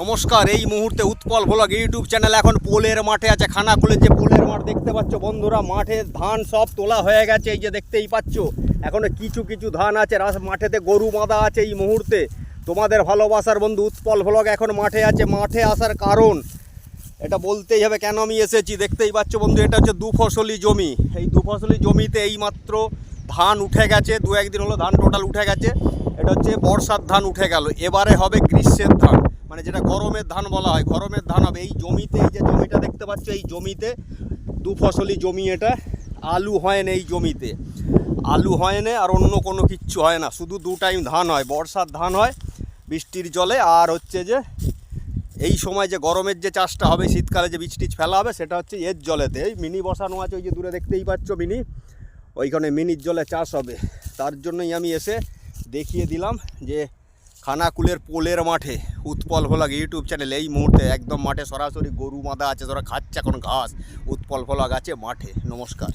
নমস্কার, এই মুহূর্তে উৎপল ভ্লগ ইউটিউব চ্যানেল এখন পোলের মাঠে আছে, খানাকুলের যে পোলের মাঠ দেখতে পাচ্ছ বন্ধুরা, মাঠে ধান সব তোলা হয়ে গেছে, এই যে দেখতেই পাচ্ছ। এখনও কিছু কিছু ধান আছে রাস মাঠেতে গরু বাঁধা আছে এই মুহূর্তে। তোমাদের ভালোবাসার বন্ধু উৎপল ভ্লগ এখন মাঠে আছে, মাঠে আসার কারণ এটা বলতেই হবে কেন আমি এসেছি, দেখতেই পাচ্ছ বন্ধু, এটা হচ্ছে দু ফসলি জমি। এই দু ফসলি জমিতে এইমাত্র ধান উঠে গেছে দু একদিন হলো ধান টোটাল উঠে গেছে, এটা হচ্ছে বর্ষার ধান উঠে গেল, এবারে হবে গ্রীষ্মের ধান। মানে যেটা গরমের ধান বলা হয়, গরমের ধান হবে। এই জমিতে, এই যে জমিটা দেখতে পাচ্ছ, এই জমিতে দু ফসলি জমি এটা। আলু হয় না এই জমিতে। আলু হয় না আর অন্য কোনো কিচ্ছু হয় না। শুধু দু টাইম ধান হয়, বর্ষার ধান হয় বৃষ্টির জলে। আর হচ্ছে যে, এই সময় যে গরমের যে চাষটা হবে, শীতকালে যে বীজ টিজ ফেলা হবে, সেটা হচ্ছে এর জলেতে। এই মিনি বসানো আছে, ওই যে দূরে দেখতেই পাচ্ছ মিনি। ওইখানে মিনির জলে চাষ হবে। তার জন্যই আমি এসে দেখিয়ে দিলাম যে খানাকুলের পোলের মাঠে উৎপল ভোলাগ ইউটিউব চ্যানেল এই মুহূর্তে একদম মাঠে সরাসরি গরু মাদা আছে যারা খাচ্ছে এখন ঘাস। উৎপল ভোলাগ আছে মাঠে, নমস্কার।